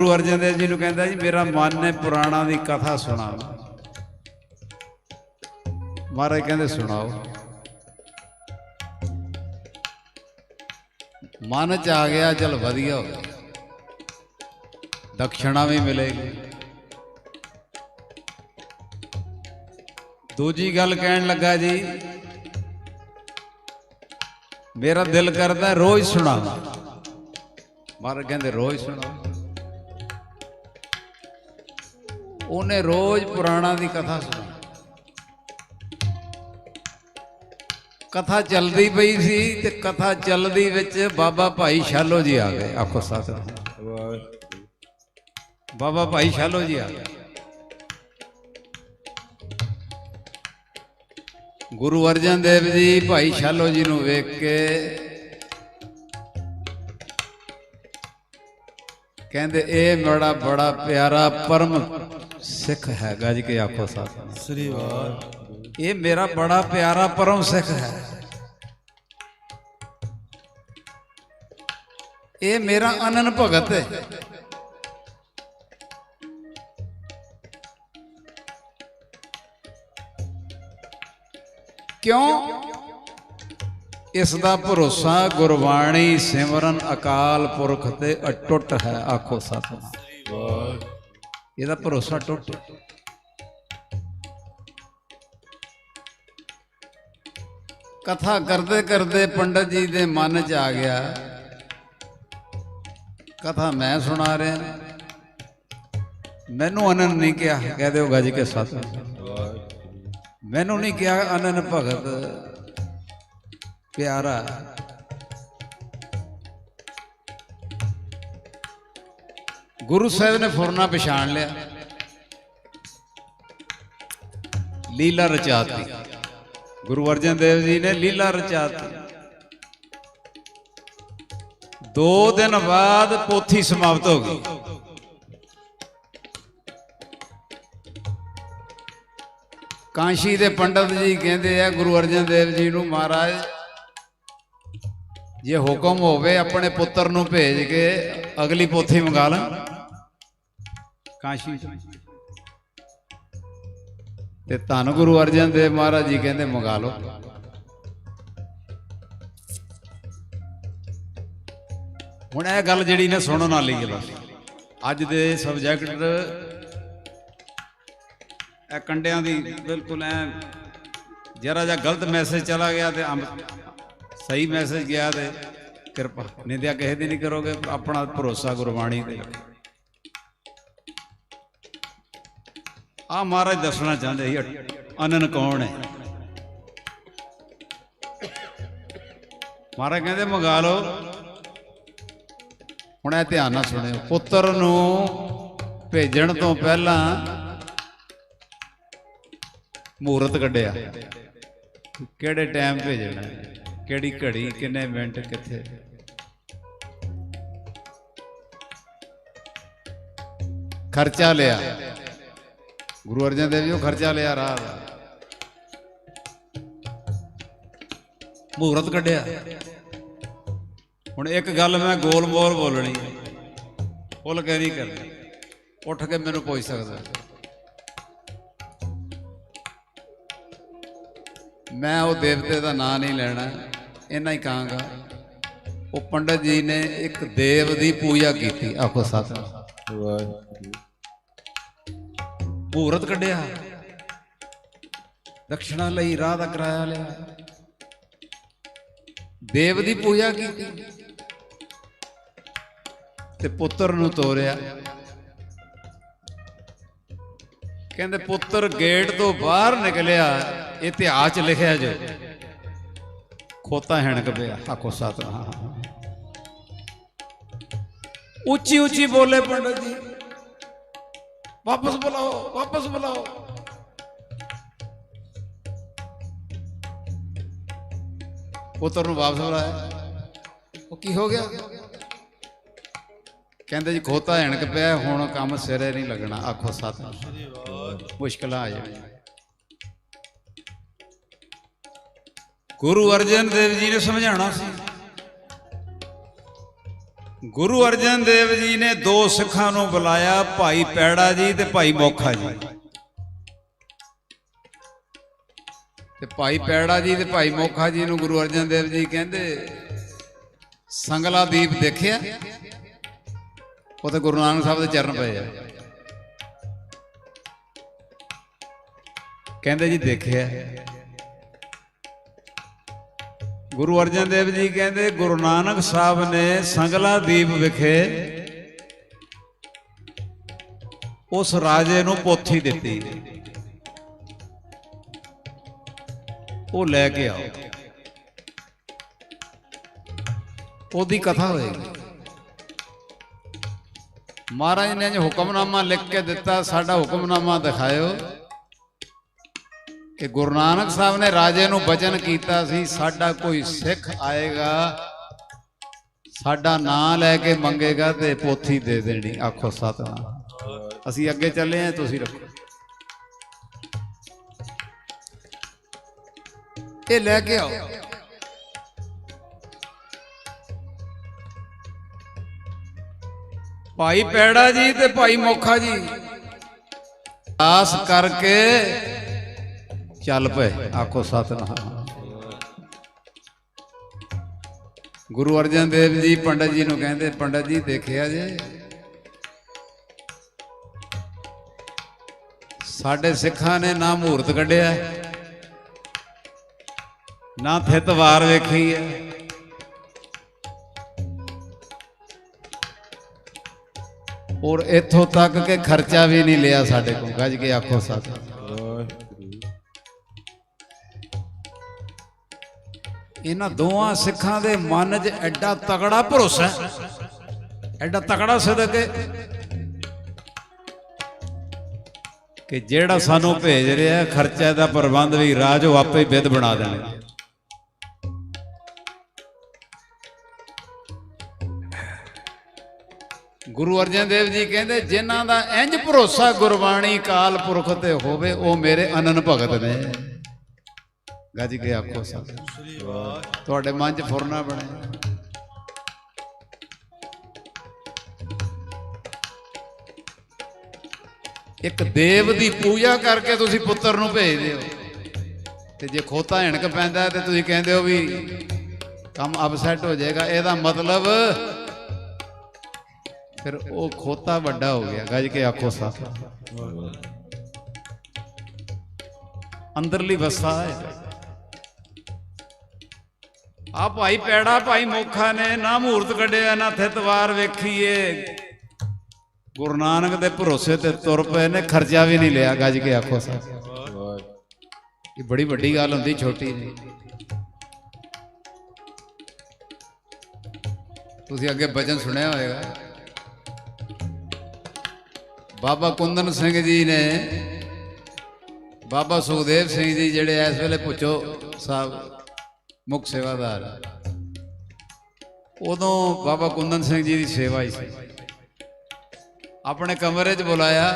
ਗੁਰੂ ਅਰਜਨ ਦੇਵ ਜੀ ਨੂੰ ਕਹਿੰਦਾ ਜੀ, ਮੇਰਾ ਮਨ ਨੇ ਪੁਰਾਣਾ ਦੀ ਕਥਾ ਸੁਣਾ ਮਹਾਰਾਜ ਕਹਿੰਦੇ, ਸੁਣਾਓ। ਮਨ ਚ ਆ ਗਿਆ, ਚਲ ਵਧੀਆ ਹੋ ਗਿਆ। ਦਕਸ਼ਣਾ ਵੀ ਮਿਲੇਗੀ। ਦੂਜੀ ਗੱਲ ਕਹਿਣ ਲੱਗਾ ਜੀ, ਮੇਰਾ ਦਿਲ ਕਰਦਾ ਰੋਜ਼ ਸੁਣਾਵਾਂ। ਮਹਾਰਾਜ ਕਹਿੰਦੇ, ਰੋਜ਼ ਸੁਣਾਓ। ਉਹਨੇ ਰੋਜ਼ ਪੁਰਾਣਾ ਦੀ ਕਥਾ ਸੁਣੀ। ਕਥਾ ਚੱਲਦੀ ਪਈ ਸੀ ਤੇ ਕਥਾ ਚੱਲਦੀ ਵਿੱਚ ਬਾਬਾ ਭਾਈ ਸ਼ਾਲੋ ਜੀ ਆ ਗਏ। ਆਖੋ ਸਾਥ ਬਾਬਾ ਭਾਈ ਸ਼ਾਲੋ ਜੀ ਆ ਗਏ। ਗੁਰੂ ਅਰਜਨ ਦੇਵ ਜੀ ਭਾਈ ਸ਼ਾਲੋ ਜੀ ਨੂੰ ਵੇਖ ਕੇ ਕਹਿੰਦੇ, ਇਹ ਬੜਾ ਬੜਾ ਪਿਆਰਾ ਪਰਮ ਸਿੱਖ ਹੈਗਾ ਜੀ ਕਿ ਆਖੋ ਸਾਥ ਸ੍ਰੀ ਵਾਹਿਗੁਰੂ। ਇਹ ਮੇਰਾ ਬੜਾ ਪਿਆਰਾ ਪਰਮ ਸਿੱਖ ਹੈ। ਇਹ ਮੇਰਾ ਅਨਨ ਭਗਤ ਹੈ। ਕਿਉਂ? ਇਸ ਦਾ ਭਰੋਸਾ ਗੁਰਬਾਣੀ ਸਿਮਰਨ ਅਕਾਲ ਪੁਰਖ ਤੇ ਅਟੁੱਟ ਹੈ ਆਖੋ ਸਤਿਨਾਮ। ਇਹਦਾ ਭਰੋਸਾ ਟੁੱਟ। ਕਥਾ ਕਰਦੇ ਕਰਦੇ ਪੰਡਤ ਜੀ ਦੇ ਮਨ 'ਚ ਆ ਗਿਆ। ਕਥਾ ਮੈਂ ਸੁਣਾ ਰਿਹਾ। ਮੈਨੂੰ ਅਨੰਦ ਨਹੀਂ ਕਿਹਾ। ਕਹਿ ਦਿਓ ਗੱਜ ਕੇ ਸਤ। ਮੈਨੂੰ ਨਹੀਂ ਕਿਹਾ ਅਨੰਦ ਭਗਤ। ਪਿਆਰਾ। ਗੁਰੂ ਸਾਹਿਬ ਨੇ ਫੁਰਨਾ ਪਛਾਣ ਲਿਆ। ਲੀਲਾ ਰਚਾਤੀ। ਗੁਰੂ ਅਰਜਨ ਦੇਵ ਜੀ ਨੇ ਲੀਲਾ ਰਚਾਤੀ। ਦੋ ਦਿਨ ਬਾਅਦ ਪੋਥੀ ਸਮਾਪਤ ਹੋ ਗਈ। ਕਾਂਸ਼ੀ ਦੇ ਪੰਡਤ ਜੀ ਕਹਿੰਦੇ ਆ, ਗੁਰੂ ਅਰਜਨ ਦੇਵ ਜੀ ਨੂੰ ਮਹਾਰਾਜ ਜੇ ਹੁਕਮ ਹੋਵੇ ਆਪਣੇ ਪੁੱਤਰ ਨੂੰ ਭੇਜ ਕੇ ਅਗਲੀ ਪੋਥੀ ਮੰਗਾ ਲਾਂ। ਕਾਂਸ਼ੀ। ਤੇ ਧੰਨ ਗੁਰੂ ਅਰਜਨ ਦੇਵ ਮਹਾਰਾਜ ਜੀ ਕਹਿੰਦੇ ਮੰਗਾ ਲਓ। ਹੁਣ ਇਹ ਗੱਲ ਜਿਹੜੀ ਨੇ ਸੁਣਨ ਵਾਲੀ ਹੈ ਬਸ। ਅੱਜ ਦੇ ਸਬਜੈਕਟ ਇਹ ਕੰਡਿਆਂ ਦੀ ਬਿਲਕੁਲ ਐ ਜਰਾ ਜਿਹਾ ਗਲਤ ਮੈਸੇਜ ਚਲਾ ਗਿਆ ਤੇ ਸਹੀ ਮੈਸੇਜ ਗਿਆ ਤੇ ਕਿਰਪਾ। ਨਿੰਦਿਆ ਕਿਸੇ ਦੀ ਨਹੀਂ ਕਰੋਗੇ, ਆਪਣਾ ਭਰੋਸਾ ਗੁਰਬਾਣੀ ਤੇ। ਆ ਮਹਾਰਾਜ ਦੱਸਣਾ ਚਾਹੁੰਦੇ ਸੀ ਅਨਨ ਕੌਣ ਹੈ? ਮਹਾਰਾਜ ਕਹਿੰਦੇ, ਮੰਗਾ ਲਓ। ਹੁਣ ਇਹ ਧਿਆਨ ਨਾਲ ਸੁਣਿਓ। ਪੁੱਤਰ ਨੂੰ ਭੇਜਣ ਤੋਂ ਪਹਿਲਾਂ ਮੂਰਤ ਕੱਢਿਆ। ਕਿਹੜੇ ਟਾਈਮ ਭੇਜਣਾ? ਕਿਹੜੀ ਘੜੀ, ਕਿੰਨੇ ਮਿੰਟ, ਕਿੱਥੇ? ਖਰਚਾ ਲਿਆ। ਗੁਰੂ ਅਰਜਨ ਦੇਵ ਜੀ ਨੂੰ ਖਰਚਾ ਲਿਆ ਰਾਹ ਦਾ ਮੂਰਤ ਕੱਢਿਆ। ਹੁਣ ਇੱਕ ਗੱਲ ਮੈਂ ਗੋਲ ਮੋਲ ਬੋਲਣੀ। ਫੁੱਲ ਕੇ ਨਹੀਂ ਕਰਨੀ। ਉੱਠ ਕੇ ਮੈਨੂੰ ਪੁੱਛ ਸਕਦਾ। ਮੈਂ ਉਹ ਦੇਵਤੇ ਦਾ ਨਾਂ ਨਹੀਂ ਲੈਣਾ। ਇੰਨਾ ਹੀ ਕਹਾਂਗਾ। ਉਹ ਪੰਡਤ ਜੀ ਨੇ ਇੱਕ ਦੇਵ ਦੀ ਪੂਜਾ ਕੀਤੀ। ਆਖੋ ਸਤਿ ਵਾਹਿਗੁਰੂ ਕੱਢਿਆ। ਦਕਸ਼ਣਾ ਲਈ ਰਾਹ ਦਾ ਕਿਰਾਇਆ ਲਿਆ। ਦੇਵ ਦੀ ਪੂਜਾ ਕੀਤੀ। ਤੇ ਪੁੱਤਰ ਨੂੰ ਤੋਰਿਆ। ਕਹਿੰਦੇ ਪੁੱਤਰ ਗੇਟ ਤੋਂ ਬਾਹਰ ਨਿਕਲਿਆ, ਇਤਿਹਾਸ ਚ ਲਿਖਿਆ ਜੋ। ਖੋਤਾ ਹੈਣਕ ਪਿਆ। ਆਖੋ ਸਤਿਨਾਮ ਉੱਚੀ ਉੱਚੀ ਬੋਲੇ ਪੰਡਤ ਜੀ। ਵਾਪਸ ਬੁਲਾਓ ਵਾਪਸ ਬੁਲਾਓ। ਪੁੱਤਰ ਨੂੰ ਵਾਪਸ ਬੁਲਾਇਆ। ਉਹ ਕੀ ਹੋ ਗਿਆ? ਕਹਿੰਦੇ ਜੀ ਖੋਤਾ ਹਣਕ ਪਿਆ ਹੁਣ ਕੰਮ ਸਿਰੇ ਨਹੀਂ ਲੱਗਣਾ। ਆਖੋ ਸਤ ਮੁਸ਼ਕਲਾਂ ਆ ਜਾਣੀਆਂ ਗੁਰੂ ਅਰਜਨ ਦੇਵ ਜੀ ਨੇ ਸਮਝਾਉਣਾ ਸੀ। ਗੁਰੂ ਅਰਜਨ ਦੇਵ ਜੀ ਨੇ ਦੋ ਸਿੱਖਾਂ ਨੂੰ ਬੁਲਾਇਆ, ਭਾਈ ਪੈੜਾ ਜੀ ਤੇ ਭਾਈ ਮੋਖਾ ਜੀ। ਤੇ ਭਾਈ ਪੈੜਾ ਜੀ ਤੇ ਭਾਈ ਮੋਖਾ ਜੀ ਨੂੰ ਗੁਰੂ ਅਰਜਨ ਦੇਵ ਜੀ ਕਹਿੰਦੇ, ਸੰਗਲਾ ਦੀਪ ਦੇਖਿਆ? ਉਹ ਤੇ ਗੁਰੂ ਨਾਨਕ ਸਾਹਿਬ ਦੇ ਚਰਨ ਪਏ ਆ। ਕਹਿੰਦੇ ਜੀ ਦੇਖਿਆ। ਗੁਰੂ ਅਰਜਨ ਦੇਵ ਜੀ ਕਹਿੰਦੇ, ਗੁਰੂ ਨਾਨਕ ਸਾਹਿਬ ਨੇ ਸੰਗਲਾ ਦੀਪ ਵਿਖੇ ਉਸ ਰਾਜੇ ਨੂੰ ਪੋਥੀ ਦਿੱਤੀ। ਉਹ ਲੈ ਕੇ ਆਓ। ਉਹਦੀ ਕਥਾ ਹੋਏਗੀ। ਮਹਾਰਾਜ ਨੇ ਜੇ ਹੁਕਮਨਾਮਾ ਲਿਖ ਕੇ ਦਿੱਤਾ, ਸਾਡਾ ਹੁਕਮਨਾਮਾ ਦਿਖਾਇਓ। ਕਿ ਗੁਰੂ ਨਾਨਕ ਸਾਹਿਬ ਨੇ ਰਾਜੇ ਨੂੰ ਬਚਨ ਕੀਤਾ ਸੀ, ਸਾਡਾ ਕੋਈ ਸਿੱਖ ਆਏਗਾ, ਸਾਡਾ ਨਾਂ ਲੈ ਕੇ ਮੰਗੇਗਾ ਤੇ ਪੋਥੀ ਦੇ ਦੇਣੀ। ਆਖੋ ਸਤਨਾਮ। ਅਸੀਂ ਅੱਗੇ ਚੱਲੇ ਆਂ, ਤੁਸੀਂ ਰੱਖੋ। ਇਹ ਲੈ ਕੇ ਆਓ। ਭਾਈ ਪੈੜਾ ਜੀ ਤੇ ਭਾਈ ਮੋਖਾ ਜੀ। ਆਸ ਕਰਕੇ ਚੱਲ ਪਏ, ਆਖੋ ਸਤਨਾਮ। ਗੁਰੂ ਅਰਜਨ ਦੇਵ ਜੀ ਪੰਡਤ ਜੀ ਨੂੰ ਕਹਿੰਦੇ, ਪੰਡਤ ਜੀ ਦੇਖਿਆ ਜੇ? ਸਾਡੇ ਸਿੱਖਾਂ ਨੇ ਨਾ ਮੂਰਤ ਕੱਢਿਆ, ਨਾ ਥਿਤ ਵਾਰ ਵੇਖੀ ਹੈ ਔਰ ਇੱਥੋਂ ਤੱਕ ਕਿ ਖਰਚਾ ਵੀ ਨਹੀਂ ਲਿਆ ਸਾਡੇ ਕੋਲ, ਗੱਜ ਕੇ ਆਖੋ ਸਤ ਇਹਨਾਂ ਦੋਵਾਂ ਸਿੱਖਾਂ ਦੇ ਮਨ 'ਚ ਐਡਾ ਤਗੜਾ ਭਰੋਸਾ ਐਡਾ ਤਗੜਾ ਸਦਕ ਕਿ ਜਿਹੜਾ ਸਾਨੂੰ ਭੇਜ ਰਿਹਾ ਖਰਚੇ ਦਾ ਪ੍ਰਬੰਧ ਵੀ ਰਾਜ ਉਹ ਆਪੇ ਹੀ ਵਿਧ ਬਣਾ ਦੇਣਗੇ। ਗੁਰੂ ਅਰਜਨ ਦੇਵ ਜੀ ਕਹਿੰਦੇ, ਜਿਨ੍ਹਾਂ ਦਾ ਇੰਜ ਭਰੋਸਾ ਗੁਰਬਾਣੀ ਕਾਲ ਪੁਰਖ ਤੇ ਹੋਵੇ, ਉਹ ਮੇਰੇ ਅਨਨ ਭਗਤ ਨੇ। ਗੱਜ ਕੇ ਆਖੋ ਸਭ। ਤੁਹਾਡੇ ਮਨ 'ਚ ਫੁਰਨਾ ਬਣੇ। ਇੱਕ ਦੇਵ ਦੀ ਪੂਜਾ ਕਰਕੇ ਤੁਸੀਂ ਪੁੱਤਰ ਨੂੰ ਭੇਜਦੇ ਹੋ। ਤੇ ਜੇ ਖੋਤਾ ਹਿਣਕ ਪੈਂਦਾ ਤੇ ਤੁਸੀਂ ਕਹਿੰਦੇ ਹੋ ਵੀ ਕੰਮ ਅਪਸੈਟ ਹੋ ਜਾਏਗਾ। ਇਹਦਾ ਮਤਲਬ ਫਿਰ ਉਹ ਖੋਤਾ ਵੱਡਾ ਹੋ ਗਿਆ। ਗੱਜ ਕੇ ਆਖੋ ਸਾਥ ਅੰਦਰਲੀ ਵਸਾ ਹੈ। ਆ ਭਾਈ ਪੈੜਾ ਭਾਈ ਮੋਖਾ ਨੇ ਨਾ ਮੂਰਤ ਕੱਢਿਆ, ਨਾ ਥਿਤਵਾਰ ਵੇਖੀਏ। ਗੁਰੂ ਨਾਨਕ ਦੇ ਭਰੋਸੇ ਤੇ ਤੁਰ ਪਏ ਨੇ, ਖਰਚਾ ਵੀ ਨਹੀਂ ਲਿਆ, ਗੱਜ ਕੇ ਆਖੋ ਸਾ ਇਹ ਬੜੀ ਵੱਡੀ ਗੱਲ ਹੁੰਦੀ, ਛੋਟੀ ਨਹੀਂ ਤੁਸੀਂ ਅੱਗੇ ਭਜਨ ਸੁਣਿਆ ਹੋਵੇਗਾ ਬਾਬਾ ਕੁੰਦਨ ਸਿੰਘ ਜੀ ਨੇ, ਬਾਬਾ ਸੁਖਦੇਵ ਸਿੰਘ ਜੀ ਜਿਹੜੇ ਇਸ ਵੇਲੇ ਪੁੱਛੋ ਸਾਹਿਬ ਮੁੱਖ ਸੇਵਾਦਾਰ ਉਦੋਂ ਬਾਬਾ ਕੁੰਦਨ ਸਿੰਘ ਜੀ ਦੀ ਸੇਵਾ ਹੀ ਸੀ। ਆਪਣੇ ਕਮਰੇ 'ਚ ਬੁਲਾਇਆ।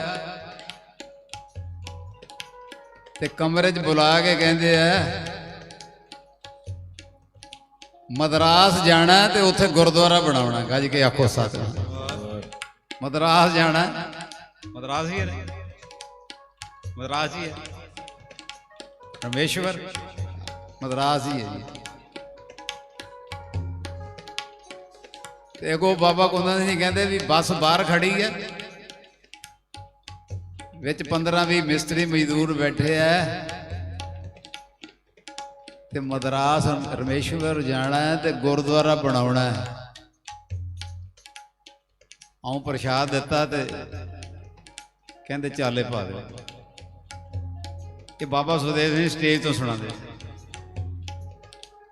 ਤੇ ਕਮਰੇ 'ਚ ਬੁਲਾ ਕੇ ਕਹਿੰਦੇ ਆ ਮਦਰਾਸ ਜਾਣਾ ਤੇ ਉੱਥੇ ਗੁਰਦੁਆਰਾ ਬਣਾਉਣਾ ਗੱਜ ਕੇ ਆਖੋ ਸੱਚ ਮਦਰਾਸ ਜਾਣਾ ਮਦਰਾਸ ਹੀ ਹੈ ਮਦਰਾਸ ਹੀ ਹੈ। ਰਮੇਸ਼ਵਰ ਮਦਰਾਸ ਹੀ ਹੈ ਜੀ। ਤੇ ਅਗੋ ਬਾਬਾ ਕੁੰਦਨ ਸਿੰਘ ਕਹਿੰਦੇ ਵੀ ਬੱਸ ਬਾਹਰ ਖੜੀ ਹੈ। ਵਿੱਚ 15 20 ਮਿਸਤਰੀ ਮਜ਼ਦੂਰ ਬੈਠੇ ਐ ਤੇ ਮਦਰਾਸ ਰਮੇਸ਼ਵਰ ਜਾਣਾ ਹੈ ਤੇ ਗੁਰਦੁਆਰਾ ਬਣਾਉਣਾ ਹੈ। ਆਉਂ ਪ੍ਰਸ਼ਾਦ ਦਿੱਤਾ ਤੇ ਕਹਿੰਦੇ ਚਾਲੇ ਪਾ ਦੇ ਇਹ ਬਾਬਾ ਸੁਦੇਵ ਸਿੰਘ ਸਟੇਜ ਤੋਂ ਸੁਣਾਉਂਦੇ।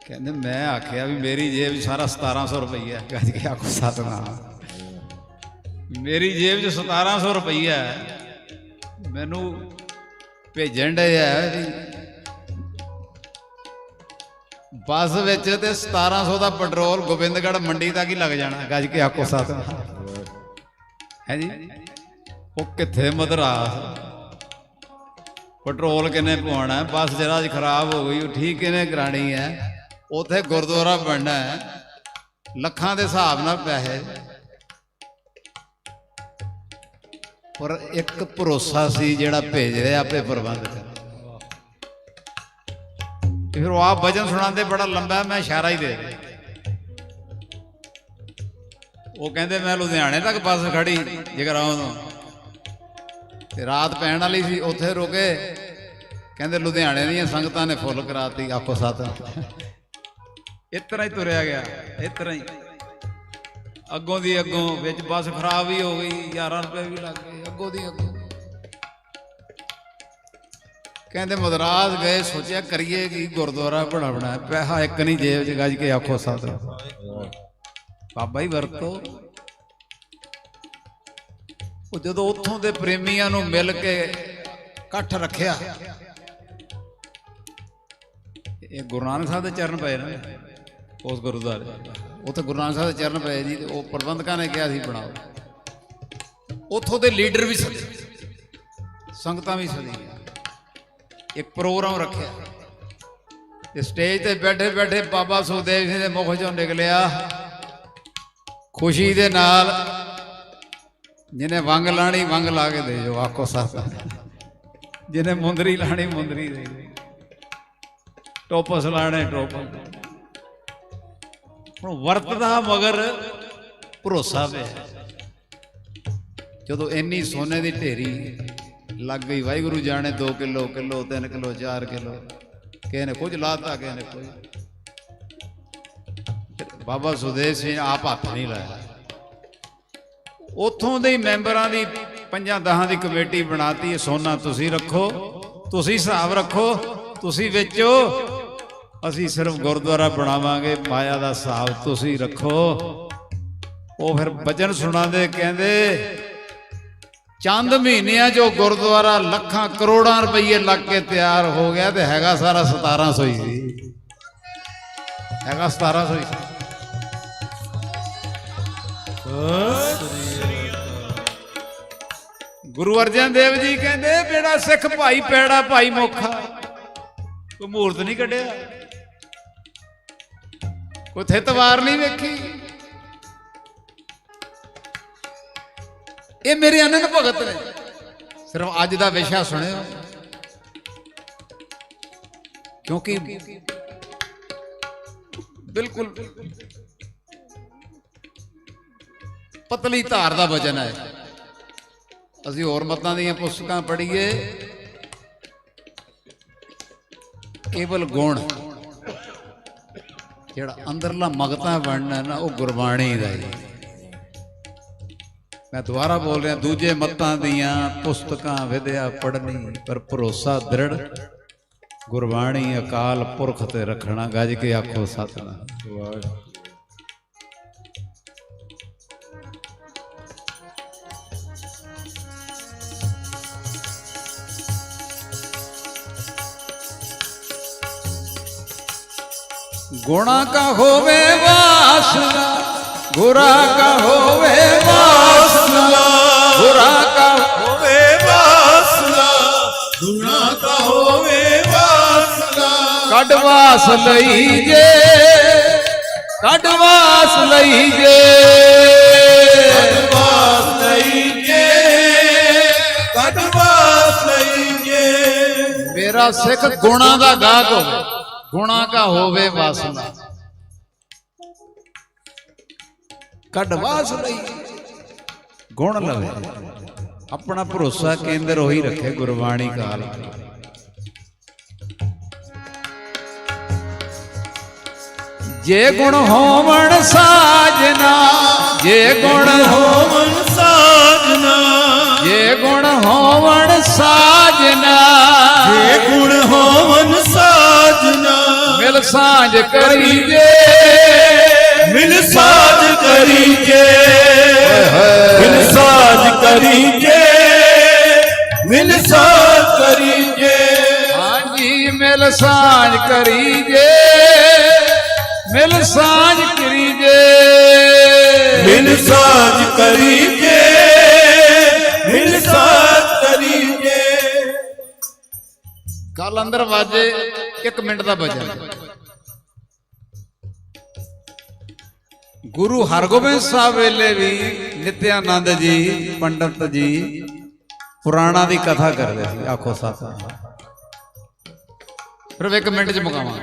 ਕਹਿੰਦੇ ਮੈਂ ਆਖਿਆ ਵੀ ਮੇਰੀ ਜੇਬ 'ਚ ਸਾਰਾ 1700 ਰੁਪਈਆ ਗੱਜ ਕੇ ਆਖੋ ਸਤਨਾਮ। ਮੇਰੀ ਜੇਬ 'ਚ 1700 ਰੁਪਈਆ ਮੈਨੂੰ ਭੇਜਣ ਦੇ ਆ ਵੀ ਬੱਸ ਵਿੱਚ ਤੇ 1700 ਦਾ ਪੈਟਰੋਲ ਗੋਬਿੰਦਗੜ੍ਹ ਮੰਡੀ ਤੱਕ ਹੀ ਲੱਗ ਜਾਣਾ। ਗੱਜ ਕੇ ਆਖੋ ਸਤਨਾਮ। ਹੈ ਜੀ? ਉਹ ਕਿੱਥੇ ਮਦਰਾਸ? ਪੈਟਰੋਲ ਕਿੰਨੇ ਪਵਾਉਣਾ ਬੱਸ ਜਿਹੜਾ ਅੱਜ ਖਰਾਬ ਹੋ ਗਈ, ਉਹ ਠੀਕ ਕਿਨੇ ਕਰਾਣੀ ਹੈ? ਉਥੇ ਗੁਰਦੁਆਰਾ ਬਣਨਾ ਹੈ। ਲੱਖਾਂ ਦੇ ਹਿਸਾਬ ਨਾਲ ਪੈਸੇ। ਪਰ ਇੱਕ ਭਰੋਸਾ ਸੀ ਜਿਹੜਾ ਭੇਜ ਰਿਹਾ ਆਪੇ ਪ੍ਰਬੰਧ ਕਰ। ਫਿਰ ਉਹ ਆਪ ਵਜਨ ਸੁਣਾਉਂਦੇ, ਬੜਾ ਲੰਬਾ ਮੈਂ ਇਸ਼ਾਰਾ ਹੀ ਦੇ ਉਹ ਕਹਿੰਦੇ, ਮੈਂ ਲੁਧਿਆਣੇ ਤੱਕ ਬੱਸ ਖੜੀ ਜਗਰਾਉਂ ਤੋਂ। ਤੇ ਰਾਤ ਪੈਣ ਵਾਲੀ ਸੀ, ਉੱਥੇ ਰੁਕੇ। ਕਹਿੰਦੇ, ਲੁਧਿਆਣੇ ਦੀਆਂ ਸੰਗਤਾਂ ਨੇ ਫੁੱਲ ਕਰਾਤੀ ਆਪੋ ਸਤ। ਇਸ ਤਰ੍ਹਾਂ ਹੀ ਤੁਰਿਆ ਗਿਆ, ਇਸ ਤਰ੍ਹਾਂ ਹੀ। ਅੱਗੋਂ ਦੀ ਅੱਗੋਂ ਵਿੱਚ ਬੱਸ ਖਰਾਬ ਵੀ ਹੋ ਗਈ 11 ਰੁਪਏ ਵੀ ਲੱਗ ਗਏ, ਅੱਗੋਂ ਦੀ ਅੱਗੋਂ। ਕਹਿੰਦੇ ਮਦਰਾਸ ਗਏ, ਸੋਚਿਆ ਕਰੀਏ ਕਿ ਗੁਰਦੁਆਰਾ ਬਣਾ ਹੈ ਪੈਸਾ ਇੱਕ ਨਹੀਂ ਜੇਬ 'ਚ ਗੱਜ ਕੇ ਆਖੋ ਸਤ। ਬਾਬਾ ਹੀ ਵਰਤੋ। ਉਹ ਜਦੋਂ ਉੱਥੋਂ ਦੇ ਪ੍ਰੇਮੀਆਂ ਨੂੰ ਮਿਲ ਕੇ ਇਕੱਠ ਰੱਖਿਆ, ਇਹ ਗੁਰੂ ਨਾਨਕ ਸਾਹਿਬ ਦੇ ਚਰਨ ਪਏ ਨੇ ਉਸ ਗੁਰਦੁਆਰੇ। ਉੱਥੇ ਗੁਰੂ ਨਾਨਕ ਸਾਹਿਬ ਦੇ ਚਰਨ ਪਏ ਜੀ ਤੇ ਉਹ ਪ੍ਰਬੰਧਕਾਂ ਨੇ ਕਿਹਾ ਸੀ ਬਣਾਓ। ਉੱਥੋਂ ਦੇ ਲੀਡਰ ਵੀ ਸਦੇ। ਸੰਗਤਾਂ ਵੀ ਸਦੀਆਂ। ਇੱਕ ਪ੍ਰੋਗਰਾਮ ਰੱਖਿਆ। ਤੇ ਸਟੇਜ ਤੇ ਬੈਠੇ ਬੈਠੇ ਬਾਬਾ ਸੁਖਦੇਵ ਸਿੰਘ ਦੇ ਮੁਖ ਚੋਂ ਨਿਕਲਿਆ। ਖੁਸ਼ੀ ਦੇ ਨਾਲ ਜਿਹਨੇ ਵੰਗ ਲਾਣੀ, ਵੰਗ ਲਾ ਕੇ ਦੇ ਜੋ, ਆਖੋ ਸੱਤ ਜਿਹਨੇ ਮੁੰਦਰੀ ਲਾਣੀ, ਮੁੰਦਰੀ ਦੇ। ਟੋਪਸ ਲਾਣੇ, ਟੋਪਸ। ਹੁਣ ਵਰਤਦਾ ਮਗਰ ਭਰੋਸਾ ਪਿਆ ਜਦੋਂ ਇੰਨੀ ਸੋਨੇ ਦੀ ਢੇਰੀ ਲੱਗ ਗਈ, ਵਾਹਿਗੁਰੂ ਜਾਣੇ 2 ਕਿਲੋ ਕਿਲੋ 3 ਕਿਲੋ 4 ਕਿਲੋ, ਕਿਸੇ ਨੇ ਕੁਝ ਲਾਤਾ, ਕਿਸੇ ਨੇ ਕੁਝ ਬਾਬਾ ਸੁਦੇਵ ਸਿੰਘ ਆਪ ਹੱਥ ਨਹੀਂ ਲਾਇਆ। ਉਥੋਂ ਦੇ ਮੈਂਬਰਾਂ ਦੀ ਪੰਜਾਂ ਦਹਾਂ ਦੀ ਕਮੇਟੀ ਬਣਾਤੀ, ਸੋਨਾ ਤੁਸੀਂ ਰੱਖੋ, ਤੁਸੀਂ ਹਿਸਾਬ ਰੱਖੋ, ਤੁਸੀਂ ਵੇਚੋ। ਅਸੀਂ ਸਿਰਫ ਗੁਰਦੁਆਰਾ ਬਣਾਵਾਂਗੇ, ਮਾਇਆ ਦਾ ਹਿਸਾਬ ਤੁਸੀਂ ਰੱਖੋ। ਉਹ ਫਿਰ ਬਚਨ ਸੁਣਾਉਂਦੇ, ਕਹਿੰਦੇ, ਚੰਦ ਮਹੀਨਿਆਂ ਜੋ ਗੁਰਦੁਆਰਾ ਲੱਖਾਂ ਕਰੋੜਾਂ ਰੁਪਏ ਲੱਗ ਕੇ ਤਿਆਰ ਹੋ ਗਿਆ ਤੇ ਹੈਗਾ ਸਾਰਾ 1700 ਹੀ। ਸੀ ਹੈਗਾ 1700 ਹੀ। ਸੀ ਗੁਰੂ ਅਰਜਨ ਦੇਵ ਜੀ ਕਹਿੰਦੇ ਜਿਹੜਾ ਸਿੱਖ ਭਾਈ, ਪੈੜਾ ਭਾਈ ਮੋਖਾ। ਕੋਈ ਮੂਰਤ ਨਹੀਂ ਕੱਢਿਆ? ਉੱਥੇ ਤਵਾਰ ਨਹੀਂ ਵੇਖੀ। ਇਹ ਮੇਰੇ ਅਨੰਦ ਭਗਤ ਨੇ। ਸਿਰਫ ਅੱਜ ਦਾ ਵਿਸ਼ਾ ਸੁਣਿਓ। ਕਿਉਂਕਿ ਬਿਲਕੁਲ ਪਤਲੀ ਧਾਰ ਦਾ ਵਜਨ ਹੈ। ਅਸੀਂ ਹੋਰ ਮਤਾਂ ਦੀਆਂ ਪੁਸਤਕਾਂ ਪੜ੍ਹੀਏ। ਕੇਵਲ ਗੁਣ। ਜਿਹੜਾ ਅੰਦਰਲਾ ਮਗਤਾ ਬਣਨਾ ਨਾ, ਉਹ ਗੁਰਬਾਣੀ ਦਾ ਹੀ। ਮੈਂ ਦੁਬਾਰਾ ਬੋਲ ਰਿਹਾ, ਦੂਜੇ ਮੱਤਾਂ ਦੀਆਂ ਪੁਸਤਕਾਂ ਵਿਦਿਆ ਪੜ੍ਹਨੀ, ਪਰ ਭਰੋਸਾ ਦ੍ਰਿੜ। ਗੁਰਬਾਣੀ ਅਕਾਲ ਪੁਰਖ ਤੇ ਰੱਖਣਾ, ਗੱਜ ਕੇ ਆਖੋ ਸਤਨਾਮ। ਗੁਣਾ ਕਾ ਹੋਵੇ ਵਾਸਨਾ, ਗੁਰਾ ਕਾ ਹੋਵੇ ਵਾਸਨਾ, ਗੁਰਾ ਕਾ ਹੋਵੇ ਵਾਸਨਾ ਦੁਨਾ ਕਾ ਹੋਵੇ ਵਾਸਨਾ। ਕੱਢ ਵਾਸ ਲਈ ਜੇ, ਕੱਢ ਵਾਸ ਲਈ ਜੇ। ਵਾਸ ਲਈ ਜੇ ਕਦ ਵਾਸ ਨਹੀਂ ਜੇ। ਮੇਰਾ ਸਿੱਖ ਗੁਣਾ ਦਾ ਗਾਹਕ ਹੋਵੇ। ਗੁਣਾ ਕਾ ਹੋਵੇ ਵਾਸਨਾ। ਕੱਢ ਵਾਸ ਲਈ। ਗੁਣ ਲਵੇ। ਆਪਣਾ ਭਰੋਸਾ ਕੇਂਦਰ ਉਹੀ ਰੱਖੇ ਗੁਰਬਾਣੀ ਕਾਲ। ਜੇ ਗੁਣ ਹੋਵਣ ਸਾਜਨਾ ਜੇ ਗੁਣ ਹੋਵਨ ਸਾਜਨਾ ਜੇ ਗੁਣ ਹੋਵਣ ਸਾਜਨਾ ਜੇ ਗੁਣ ਹੋਵਨ ਸਾਜਨਾ ਮਿਲ ਸਾਂਝ ਕਰੀਏ। ਮਿਲ ਸਾਜ ਕਰੀਏ। ਮਿਲ ਸਾਜ ਕਰੀਏ। ਮਿਲ ਸਾਜ ਕਰੀਏ। ਹਾਂਜੀ ਮਿਲ ਸਾਂਝ ਕਰੀਏ। ਮਿਲ ਸਾਂਝ ਕਰੀਏ। ਮਿਲ ਸਾਜ ਕਰੀਏ। ਮਿਲ ਸਾਜ ਕਰੀਏ। ਕੱਲ ਅੰਦਰ ਵਾਜੇ 1 ਮਿੰਟ ਦਾ ਬਚਨ ਗੁਰੂ ਹਰਗੋਬਿੰਦ ਸਾਹਿਬ ਵੇਲੇ ਵੀ ਨਿਤਿਆਨੰਦ ਜੀ, ਪੰਡਤ ਜੀ ਪੁਰਾਣਾ ਦੀ ਕਥਾ ਕਰਦੇ ਸੀ, ਆਖੋ ਸਤਿ ਫਿਰ ਇੱਕ ਮਿੰਟ ਚ ਮੁਕਾਵਾਂ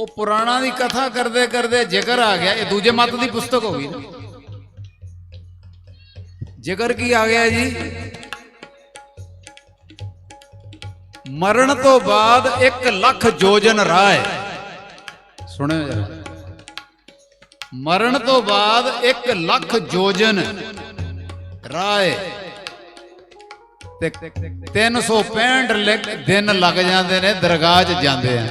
ਉਹ ਪੁਰਾਣਾ ਦੀ ਕਥਾ ਕਰਦੇ ਕਰਦੇ ਜ਼ਿਕਰ ਆ ਗਿਆ, ਇਹ ਦੂਜੇ ਮਤ ਦੀ ਪੁਸਤਕ ਹੋ ਗਈ ਨਾ। ਜ਼ਿਕਰ ਕੀ ਆ ਗਿਆ ਜੀ? ਮਰਨ ਤੋਂ ਬਾਅਦ 1 ਲੱਖ ਜੋਜਨ ਰਾਹ ਹੈ ਸੁਣਿਓ ਜਰਾ। ਮਰਨ ਤੋਂ ਬਾਅਦ 1 ਲੱਖ ਯੋਜਨ ਰਾਏ ਹੈ ਤੇ 365 ਦਿਨ ਲੱਗ ਜਾਂਦੇ ਨੇ, ਦਰਗਾਹ 'ਚ ਜਾਂਦੇ ਆ।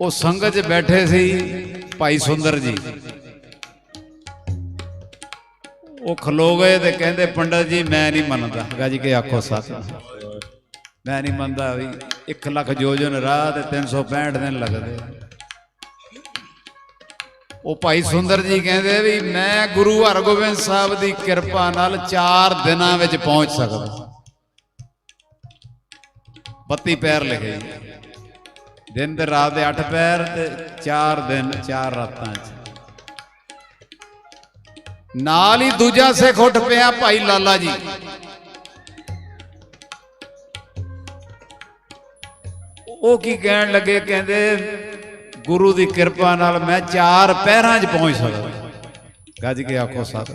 ਉਹ ਸੰਗਤ 'ਚ ਬੈਠੇ ਸੀ ਭਾਈ ਸੁੰਦਰ ਜੀ। ਉਹ ਖਲੋ ਗਏ ਤੇ ਕਹਿੰਦੇ, ਪੰਡਤ ਜੀ, ਮੈਂ ਨਹੀਂ ਮੰਨਦਾ। ਗਾ ਜੀ ਕਿ ਆਖੋ ਸੱਚ। ਮੈਂ ਨਹੀਂ ਮੰਨਦਾ ਵੀ 1 ਲੱਖ ਜੋਜਨ ਰਾਹ ਤੇ 365 ਦਿਨ ਲੱਗਦੇ। ਉਹ ਭਾਈ ਸੁੰਦਰ ਜੀ ਕਹਿੰਦੇ ਵੀ ਮੈਂ ਗੁਰੂ ਹਰਗੋਬਿੰਦ ਸਾਹਿਬ ਦੀ ਕਿਰਪਾ ਨਾਲ 4 ਦਿਨਾਂ ਵਿੱਚ ਪਹੁੰਚ ਸਕਦਾ। 32 ਪੈਰ ਲਿਖੇ। ਦਿਨ ਤੇ ਰਾਤ ਦੇ 8 ਪੈਰ ਤੇ 4 ਦਿਨ 4 ਰਾਤਾਂ ਚ। ਨਾਲ ਹੀ ਦੂਜਾ ਸਿੱਖ ਉੱਠ ਪਿਆ ਭਾਈ ਲਾਲਾ ਜੀ। ਉਹ ਕੀ ਕਹਿਣ ਲੱਗੇ? ਕਹਿੰਦੇ, ਗੁਰੂ ਦੀ ਕਿਰਪਾ ਨਾਲ ਮੈਂ ਚਾਰ ਪਹਿਰਾਂ 'ਚ ਪਹੁੰਚ ਸਕਦਾ। ਗੱਜ ਕੇ ਆਖੋ ਸਾਥ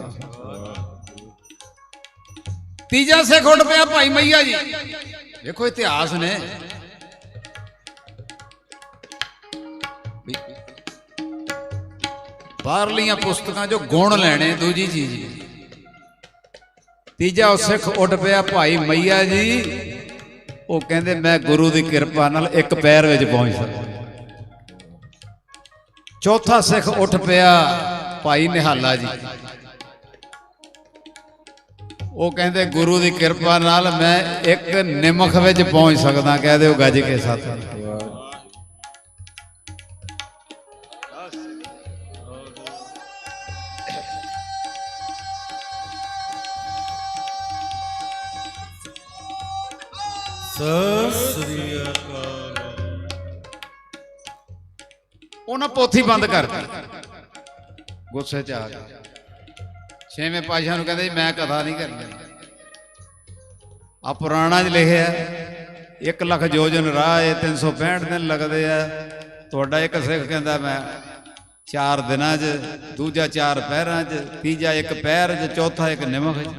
ਤੀਜਾ ਸਿੱਖ ਉੱਠ ਪਿਆ ਭਾਈ ਮਈਆ ਜੀ। ਦੇਖੋ ਇਤਿਹਾਸ ਨੇ। ਬਾਹਰਲੀਆਂ ਪੁਸਤਕਾਂ 'ਚੋਂ ਗੁਣ ਲੈਣੇ ਦੂਜੀ ਚੀਜ਼। ਤੀਜਾ ਉਹ ਸਿੱਖ ਉੱਠ ਪਿਆ, ਭਾਈ ਮਈਆ ਜੀ, ਉਹ ਕਹਿੰਦੇ, ਮੈਂ ਗੁਰੂ ਦੀ ਕਿਰਪਾ ਨਾਲ ਇੱਕ ਪੈਰ ਵਿੱਚ ਪਹੁੰਚ ਸਕਦਾ। ਚੌਥਾ ਸਿੱਖ ਉੱਠ ਪਿਆ, ਭਾਈ ਨਿਹਾਲਾ ਜੀ, ਉਹ ਕਹਿੰਦੇ, ਗੁਰੂ ਦੀ ਕਿਰਪਾ ਨਾਲ ਮੈਂ ਇੱਕ ਨਿਮਖ ਵਿੱਚ ਪਹੁੰਚ ਸਕਦਾ। ਕਹਿ ਦਿਓ, ਗੱਜ ਕੇ ਸਾਥ ਸਤਿ ਸ੍ਰੀ ਅਕਾਲ ਉਹਨਾਂ ਪੋਥੀ ਬੰਦ ਕਰਤੀ ਗੁੱਸੇ 'ਚ ਆ ਗਿਆ ਛੇਵੇਂ ਪਾਸ਼ਾ ਨੂੰ ਕਹਿੰਦੇ ਮੈਂ ਕਥਾ ਨਹੀਂ ਕਰਨੀ। ਆ ਪੁਰਾਣਾ 'ਚ ਲਿਖਿਆ 1 ਲੱਖ ਯੋਜਨ ਰਾਹ ਹੈ 365 ਦਿਨ ਲੱਗਦੇ ਆ। ਤੁਹਾਡਾ ਇੱਕ ਸਿੱਖ ਕਹਿੰਦਾ ਮੈਂ, ਚਾਰ ਦਿਨਾਂ 'ਚ, ਦੂਜਾ ਚਾਰ ਪਹਿਰਾਂ 'ਚ, ਤੀਜਾ ਇੱਕ ਪਹਿਰ 'ਚ, ਚੌਥਾ ਇੱਕ ਨਿਮਖ 'ਚ।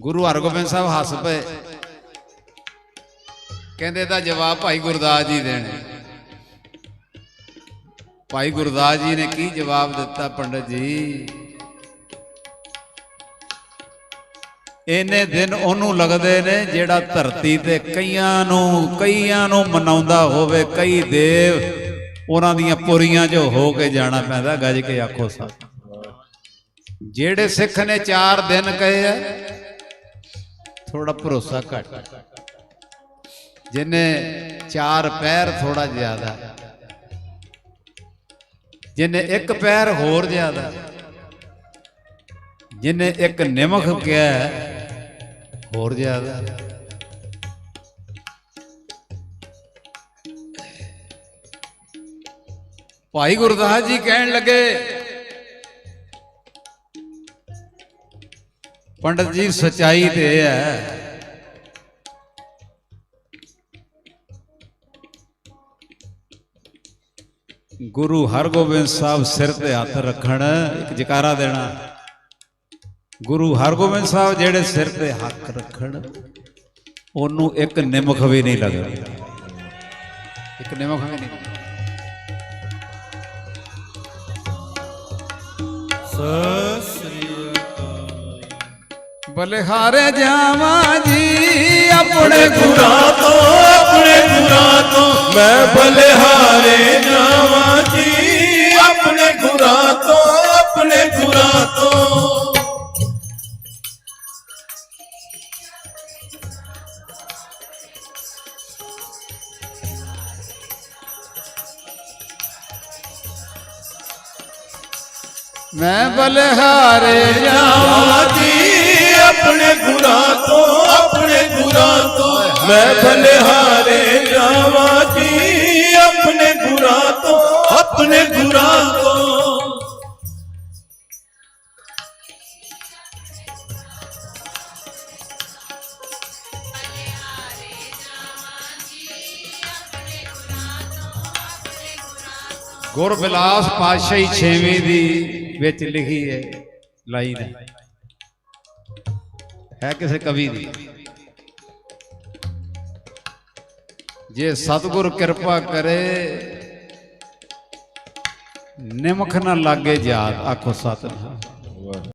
ਗੁਰੂ ਹਰਗੋਬਿੰਦ ਸਾਹਿਬ ਹੱਸ ਪਏ। ਕਹਿੰਦੇ ਦਾ ਜਵਾਬ ਭਾਈ ਗੁਰਦਾਸ ਜੀ ਦੇਣੇ। ਭਾਈ ਗੁਰਦਾਸ ਜੀ ਨੇ ਕੀ ਜਵਾਬ ਦਿੱਤਾ ਪੰਡਤ ਜੀ? ਇਹਨੇ ਦਿਨ ਉਹਨੂੰ ਲੱਗਦੇ ਨੇ ਜਿਹੜਾ ਧਰਤੀ ਤੇ ਕਈਆਂ ਨੂੰ ਕਈਆਂ ਨੂੰ ਮਨਾਉਂਦਾ ਹੋਵੇ, ਕਈ ਦੇਵ ਉਹਨਾਂ ਦੀਆਂ ਪੁਰੀਆਂ 'ਚ ਹੋ ਕੇ ਜਾਣਾ ਪੈਂਦਾ, ਗੱਜ ਕੇ ਆਖੋ ਸੱਚ। ਜਿਹੜੇ ਸਿੱਖ ਨੇ 4 ਦਿਨ ਕਹੇ ਆ ਥੋੜਾ ਭਰੋਸਾ ਘੱਟ। ਜਿਨੇ ਚਾਰ ਪੈਰ ਥੋੜਾ ਜ਼ਿਆਦਾ, ਜਿਨੇ ਇੱਕ ਪੈਰ ਹੋਰ ਜ਼ਿਆਦਾ, ਜਿਨੇ ਇੱਕ ਨਿਮਖ ਕਿਹਾ ਹੋਰ ਜ਼ਿਆਦਾ। ਭਾਈ ਗੁਰਦਾਸ ਜੀ ਕਹਿਣ ਲੱਗੇ, ਪੰਡਤ ਜੀ ਸਚਾਈ ਤੇ ਇਹ ਹੈ ਗੁਰੂ ਹਰਗੋਬਿੰਦ ਸਾਹਿਬ ਸਿਰ ਤੇ ਹੱਥ ਰੱਖਣ, ਇੱਕ ਜਕਾਰਾ ਦੇਣਾ। ਗੁਰੂ ਹਰਗੋਬਿੰਦ ਸਾਹਿਬ ਜਿਹੜੇ ਸਿਰ ਤੇ ਹੱਥ ਰੱਖਣ, ਉਹਨੂੰ ਇੱਕ ਨਿਮਖ ਵੀ ਨਹੀਂ ਲੱਗਦੀ। ਇੱਕ ਨਿਮਖ ਵੀ ਨਹੀਂ ਬਲਿਹਾਰੇ ਜਾਵਾਂ ਜੀ ਆਪਣੇ ਗੁਰਾਂ ਤੋਂ, ਆਪਣੇ ਗੁਰਾਂ ਤੋਂ। ਮੈਂ ਬਲਿਹਾਰੇ ਜਾਵਾਂ। ਮੈਂ ਬਲਹਾਰੇ ਜਾਵਾਂ ਜੀ ਆਪਣੇ ਗੁਰਾਂ ਤੋਂ ਆਪਣੇ ਗੁਰਾਂ ਤੋਂ ਮੈਂ ਬਲਹਾਰੇ ਗੁਰ ਗੁਰਬਿਲਾਸ ਪਾਤਸ਼ਾਹੀ 6ਵੀਂ ਦੀ ਵਿੱਚ ਲਿਖੀ ਹੈ ਲਾਈਨ ਹੈ ਕਿਸੇ ਕਵੀ ਦੀ। ਜੇ ਸਤਿਗੁਰ ਕਿਰਪਾ ਕਰੇ, ਨਿਮਖ ਨਾ ਲਾਗੇ ਯਾਦ ਆਖੋ ਸਤਿਨਾਮ।